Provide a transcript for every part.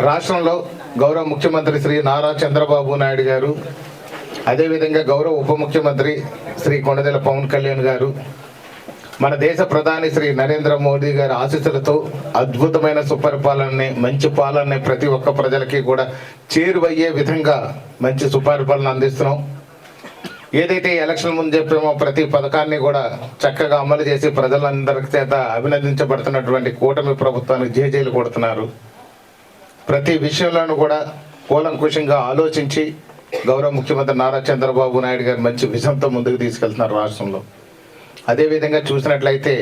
రాష్ట్రంలో గౌరవ ముఖ్యమంత్రి శ్రీ నారా చంద్రబాబు నాయుడు గారు అదేవిధంగా గౌరవ ఉప ముఖ్యమంత్రి శ్రీ కొండదెల పవన్ కళ్యాణ్ గారు మన దేశ ప్రధాని శ్రీ నరేంద్ర మోదీ గారి ఆశీస్సులతో అద్భుతమైన సుపరిపాలనని మంచి పాలనని ప్రతి ఒక్క ప్రజలకి కూడా చేరువయ్యే విధంగా మంచి సుపరిపాలన అందిస్తున్నాం. ఏదైతే ఎలక్షన్ ముందు చెప్పామో ప్రతి పథకాన్ని కూడా చక్కగా అమలు చేసి ప్రజలందరి చేత అభినందించబడుతున్నటువంటి కూటమి ప్రభుత్వానికి జేజేలు కొడుతున్నారు. ప్రతి విషయంలోనూ కూడా కూలంకుషంగా ఆలోచించి గౌరవ ముఖ్యమంత్రి నారా చంద్రబాబు నాయుడు గారు మంచి విజయంతో ముందుకు తీసుకెళ్తున్నారు రాష్ట్రంలో. అదేవిధంగా చూసినట్లయితే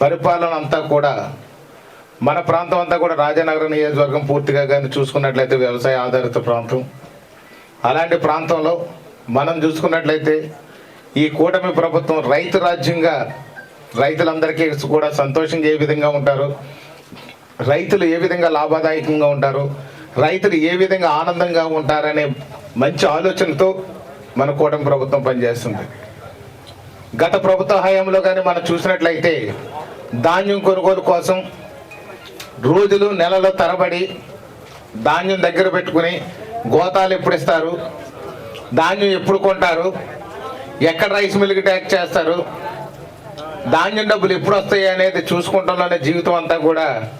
పరిపాలన అంతా కూడా మన ప్రాంతం అంతా కూడా రాజనగరం నియోజకవర్గం పూర్తిగా కానీ చూసుకున్నట్లయితే వ్యవసాయ ఆధారిత ప్రాంతం. అలాంటి ప్రాంతంలో మనం చూసుకున్నట్లయితే ఈ కూటమి ప్రభుత్వం రైతు రాజ్యంగా రైతులందరికీ కూడా సంతోషంగా ఏ విధంగా ఉంటారు. రైతులు ఏ విధంగా లాభదాయకంగా ఉంటారు? రైతులు ఏ విధంగా ఆనందంగా ఉంటారనే మంచి ఆలోచనతో మన కూటమి ప్రభుత్వం పనిచేస్తుంది. గత ప్రభుత్వ హయాంలో కానీ మనం చూసినట్లయితే ధాన్యం కొనుగోలు కోసం రోజులు నెలల తరబడి ధాన్యం దగ్గర పెట్టుకుని గోతాలు ఎప్పుడు ఇస్తారు? ధాన్యం ఎప్పుడు కొంటారు? ఎక్కడ రైస్ మిల్కి ట్యాక్ చేస్తారు? ధాన్యం డబ్బులు ఎప్పుడు వస్తాయి అనేది చూసుకుంటాలోనే జీవితం అంతా కూడా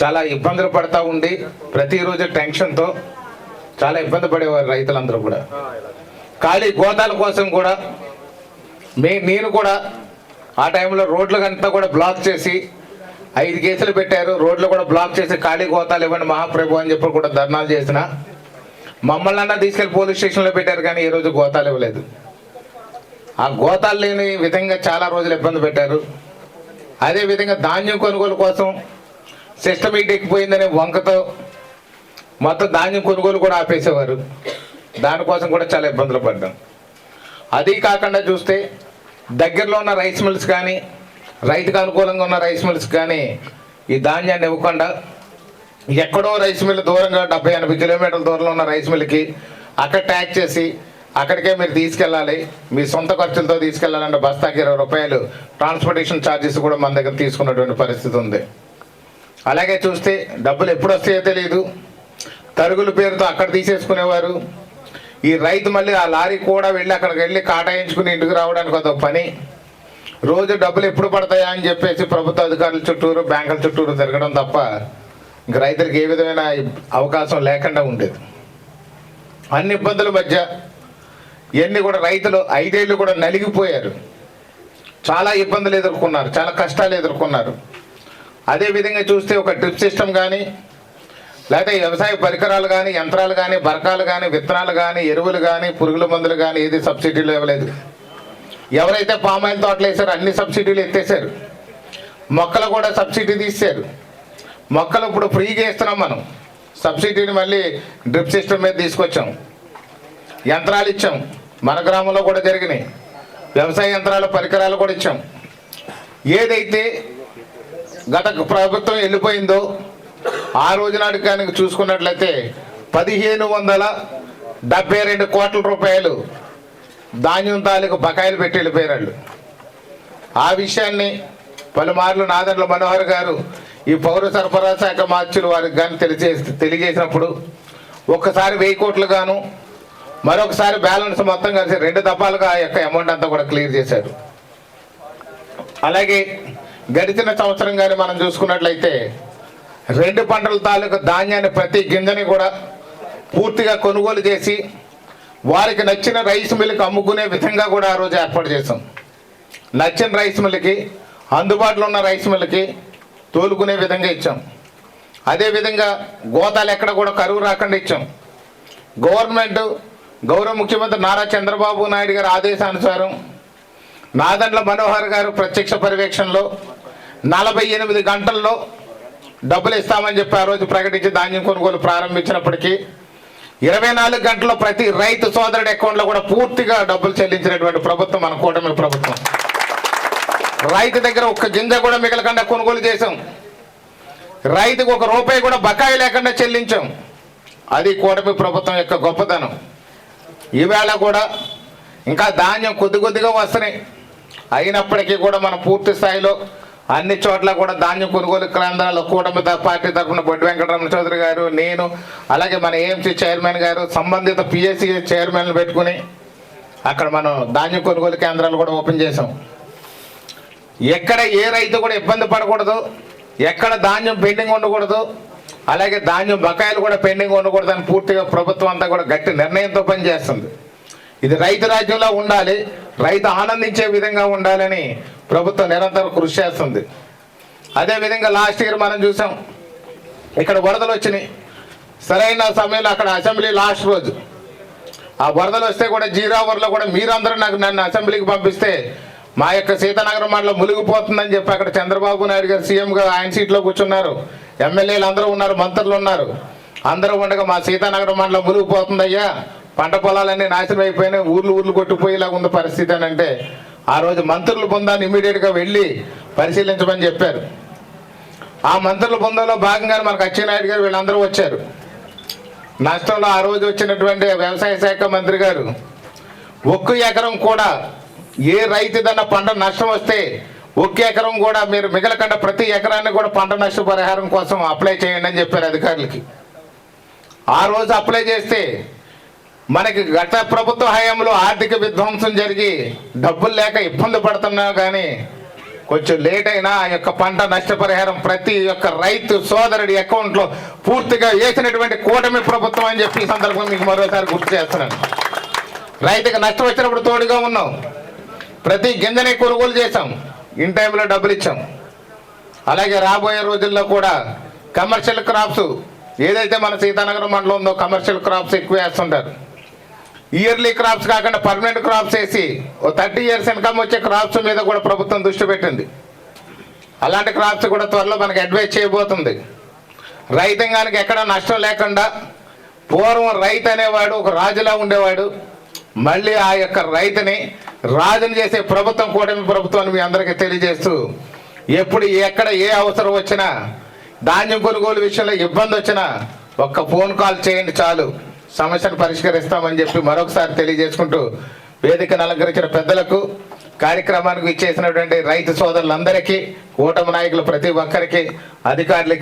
చాలా ఇబ్బందులు పడతా ఉండి ప్రతిరోజు టెన్షన్తో చాలా ఇబ్బంది పడేవారు రైతులందరూ కూడా. ఖాళీ గోతాల కోసం కూడా మే నేను కూడా ఆ టైంలో రోడ్లు అంతా కూడా బ్లాక్ చేసి ఐదు కేసులు పెట్టారు. రోడ్లు కూడా బ్లాక్ చేసి ఖాళీ గోతాలు ఇవ్వండి మహాప్రభు అని చెప్పి కూడా ధర్నాలు చేసిన. మమ్మల్ని అన్నా తీసుకెళ్ళి పోలీస్ స్టేషన్లో పెట్టారు కానీ ఈ రోజు గోతాలు ఇవ్వలేదు. ఆ గోతాలు లేని విధంగా చాలా రోజులు ఇబ్బంది పెట్టారు. అదే విధంగా ధాన్యం కొనుగోలు కోసం సిస్టమ్ ఎక్కిపోయిందనే వంకతో మొత్తం ధాన్యం కొనుగోలు కూడా ఆపేసేవారు. దానికోసం కూడా చాలా ఇబ్బందులు పడ్డాం. అది కాకుండా చూస్తే దగ్గరలో ఉన్న రైస్ మిల్స్ కానీ రైతుకు అనుకూలంగా ఉన్న రైస్ మిల్స్ కానీ ఈ ధాన్యాన్ని ఇవ్వకుండా ఎక్కడో రైస్ మిల్ దూరంగా డెబ్బై ఎనభై కిలోమీటర్ల దూరంలో ఉన్న రైస్ మిల్కి అక్కడ ట్యాక్ చేసి అక్కడికే మీరు తీసుకెళ్ళాలి మీ సొంత ఖర్చులతో తీసుకెళ్ళాలంటే బస్తాకి ఇరవై రూపాయలు ట్రాన్స్పోర్టేషన్ ఛార్జెస్ కూడా మన దగ్గర తీసుకున్నటువంటి పరిస్థితి ఉంది. అలాగే చూస్తే డబ్బులు ఎప్పుడు వస్తాయో తెలియదు తరుగుల పేరుతో అక్కడ తీసేసుకునేవారు. ఈ రైతు మళ్ళీ ఆ లారీ కూడా వెళ్ళి అక్కడికి వెళ్ళి కాటాయించుకుని ఇంటికి రావడానికి అదొక పని. రోజు డబ్బులు ఎప్పుడు పడతాయా అని చెప్పేసి ప్రభుత్వ అధికారుల చుట్టూరు బ్యాంకుల చుట్టూరు తిరగడం తప్ప ఇంక రైతులకు ఏ విధమైన అవకాశం లేకుండా ఉండేది. అన్ని ఇబ్బందుల మధ్య ఇవన్నీ కూడా రైతులు ఐదేళ్ళు కూడా నలిగిపోయారు. చాలా ఇబ్బందులు ఎదుర్కొన్నారు చాలా కష్టాలు ఎదుర్కొన్నారు. అదే విధంగా చూస్తే ఒక డ్రిప్ సిస్టమ్ కానీ లేకపోతే వ్యవసాయ పరికరాలు కానీ యంత్రాలు కానీ బరకాలు కానీ విత్తనాలు కానీ ఎరువులు కానీ పురుగుల మందులు కానీ ఏది సబ్సిడీలు ఇవ్వలేదు. ఎవరైతే పామాయిల్ తోటలు వేసారో అన్ని సబ్సిడీలు ఎత్తేసారు మొక్కలు కూడా సబ్సిడీ తీసారు మొక్కలు ఇప్పుడు ఫ్రీగా ఇస్తున్నాం మనం. సబ్సిడీని మళ్ళీ డ్రిప్ సిస్టమ్ మీద తీసుకొచ్చాం. యంత్రాలు ఇచ్చాం. మన గ్రామంలో కూడా జరిగినాయి. వ్యవసాయ యంత్రాల పరికరాలు కూడా ఇచ్చాం. ఏదైతే గత ప్రభుత్వం వెళ్ళిపోయిందో ఆ రోజు నాటి కానీ చూసుకున్నట్లయితే పదిహేను వందల డెబ్బై రెండు కోట్ల రూపాయలు ధాన్యం తాలూకు బకాయిలు పెట్టి వెళ్ళిపోయారు వాళ్ళు. ఆ విషయాన్ని పలుమార్లు నాదండ్ల మనోహర్ గారు ఈ పౌర సరఫరా శాఖ మార్చులు వారికి కానీ తెలియజేసి తెలియజేసినప్పుడు ఒక్కసారి వెయ్యి కోట్లు గాను మరొకసారి బ్యాలెన్స్ మొత్తం కలిసి రెండు దఫాలుగా ఆ యొక్క అమౌంట్ అంతా కూడా క్లియర్ చేశారు అలాగే గడిచిన సంవత్సరం కానీ మనం చూసుకున్నట్లయితే రెండు పంటల తాలూకు ధాన్యాన్ని ప్రతి గింజని కూడా పూర్తిగా కొనుగోలు చేసి వారికి నచ్చిన రైస్ మిల్కి అమ్ముకునే విధంగా కూడా ఆ రోజు ఏర్పాటు చేసాం నచ్చిన రైస్ మిల్కి అందుబాటులో ఉన్న రైస్ మిల్కి తోలుకునే విధంగా ఇచ్చాం. అదేవిధంగా గోతాలు ఎక్కడ కూడా కరువు రాకుండా ఇచ్చాం. గవర్నమెంట్ గౌరవ ముఖ్యమంత్రి నారా చంద్రబాబు నాయుడు గారి ఆదేశానుసారం నాదండ్ల మనోహర్ గారు ప్రత్యక్ష పర్యవేక్షణలో నలభై ఎనిమిది గంటల్లో డబ్బులు ఇస్తామని చెప్పి ఆ రోజు ప్రకటించి ధాన్యం కొనుగోలు ప్రారంభించినప్పటికీ ఇరవై నాలుగు గంటల్లో ప్రతి రైతు సోదరుడి అకౌంట్లో కూడా పూర్తిగా డబ్బులు చెల్లించినటువంటి ప్రభుత్వం మన కూటమి ప్రభుత్వం. రైతు దగ్గర ఒక్క గింజ కూడా మిగలకుండా కొనుగోలు చేసాం రైతుకు ఒక రూపాయి కూడా బకాయి లేకుండా చెల్లించాం. అది కూటమి ప్రభుత్వం యొక్క గొప్పతనం. ఈవేళ కూడా ఇంకా ధాన్యం కొద్ది కొద్దిగా వస్తున్నాయి. అయినప్పటికీ కూడా మనం పూర్తి స్థాయిలో అన్ని చోట్ల కూడా ధాన్యం కొనుగోలు కేంద్రాలు కూటమి పార్టీ తరఫున బొడ్డు వెంకటరమణ చౌదరి గారు నేను అలాగే మన ఏఎంసీ చైర్మన్ గారు సంబంధిత పిఎస్సి చైర్మన్లు పెట్టుకుని అక్కడ మనం ధాన్యం కొనుగోలు కేంద్రాలు కూడా ఓపెన్ చేసాం ఎక్కడ ఏ రైతు కూడా ఇబ్బంది పడకూడదు. ఎక్కడ ధాన్యం పెండింగ్ ఉండకూడదు. అలాగే ధాన్యం బకాయిలు కూడా పెండింగ్ ఉండకూడదు అని పూర్తిగా ప్రభుత్వం అంతా కూడా గట్టి నిర్ణయంతో పనిచేస్తుంది. ఇది రైతు రాజ్యంలో ఉండాలి. రైతు ఆనందించే విధంగా ఉండాలని ప్రభుత్వం నిరంతరం కృషి చేస్తుంది. అదేవిధంగా లాస్ట్ ఇయర్ మనం చూసాం ఇక్కడ వరదలు వచ్చినాయి. సరైన సమయంలో అక్కడ అసెంబ్లీ లాస్ట్ రోజు. ఆ వరదలు వస్తే కూడా జీరావర్లో కూడా మీరందరూ నాకు నన్ను అసెంబ్లీకి పంపిస్తే మా యొక్క సీతానగరం మండలం మునిగిపోతుందని చెప్పి అక్కడ చంద్రబాబు నాయుడు గారు సీఎంగా ఆయన సీట్లో కూర్చున్నారు. ఎమ్మెల్యేలు అందరూ ఉన్నారు మంత్రులు ఉన్నారు. అందరూ ఉండగా మా సీతానగరం మండలం మునిగిపోతుందయ్యా. పంట పొలాలన్నీ నాశనం అయిపోయినాయి ఊర్లు ఊర్లు కొట్టుపోయేలాగా ఉన్న పరిస్థితి అని అంటే ఆ రోజు మంత్రుల బృందాన్ని ఇమీడియట్గా వెళ్ళి పరిశీలించమని చెప్పారు. ఆ మంత్రుల బృందంలో భాగంగానే మనకు అచ్చెన్నాయుడు గారు వీళ్ళందరూ వచ్చారు. నష్టంలో ఆ రోజు వచ్చినటువంటి వ్యవసాయ శాఖ మంత్రి గారు ఒక్క ఎకరం కూడా ఏ రైతుదన్న పంట నష్టం వస్తే ఒక్క ఎకరం కూడా మీరు మిగలకుండా ప్రతి ఎకరాన్ని కూడా పంట నష్ట పరిహారం కోసం అప్లై చేయండి అని చెప్పారు అధికారులకి. ఆ రోజు అప్లై చేస్తే మనకి గత ప్రభుత్వ హయాంలో ఆర్థిక విధ్వంసం జరిగి డబ్బులు లేక ఇబ్బంది పడుతున్నా కానీ కొంచెం లేట్ అయినా ఆ యొక్క పంట నష్టపరిహారం ప్రతి ఒక్క రైతు సోదరుడి అకౌంట్లో పూర్తిగా వేసినటువంటి కూటమి ప్రభుత్వం అని చెప్పి ఈ సందర్భంగా మీకు మరోసారి గుర్తు చేస్తున్నాను. రైతుకి నష్టం వచ్చినప్పుడు తోడుగా ఉన్నాం. ప్రతి గింజని కొనుగోలు చేశాం. ఇన్ టైంలో డబ్బులు ఇచ్చాం. అలాగే రాబోయే రోజుల్లో కూడా కమర్షియల్ క్రాప్స్ ఏదైతే మన సీతానగరం మండలం ఉందో కమర్షియల్ క్రాప్స్ ఎక్కువ వేస్తుంటారు ఇయర్లీ క్రాప్స్ కాకుండా పర్మనెంట్ క్రాప్స్ వేసి ఓ థర్టీ ఇయర్స్ ఇన్కమ్ వచ్చే క్రాప్స్ మీద కూడా ప్రభుత్వం దృష్టి పెట్టింది. అలాంటి క్రాప్స్ కూడా త్వరలో మనకి అడ్వైస్ చేయబోతుంది. రైతాంగానికి ఎక్కడ నష్టం లేకుండా పూర్వం రైతు అనేవాడు ఒక రాజులా ఉండేవాడు. మళ్ళీ ఆ యొక్క రైతుని రాజుని చేసే ప్రభుత్వం కూటమి ప్రభుత్వాన్ని మీ అందరికీ తెలియజేస్తూ ఎప్పుడు ఎక్కడ ఏ అవసరం వచ్చినా ధాన్యం కొనుగోలు విషయంలో ఇబ్బంది వచ్చినా ఒక్క ఫోన్ కాల్ చేయండి చాలు. సమస్యను పరిష్కరిస్తామని చెప్పి మరొకసారి తెలియజేసుకుంటూ వేదికను అలంకరించిన పెద్దలకు కార్యక్రమానికి ఇచ్చేసినటువంటి రైతు సోదరులందరికీ కూటమి నాయకులు ప్రతి ఒక్కరికి అధికారులకి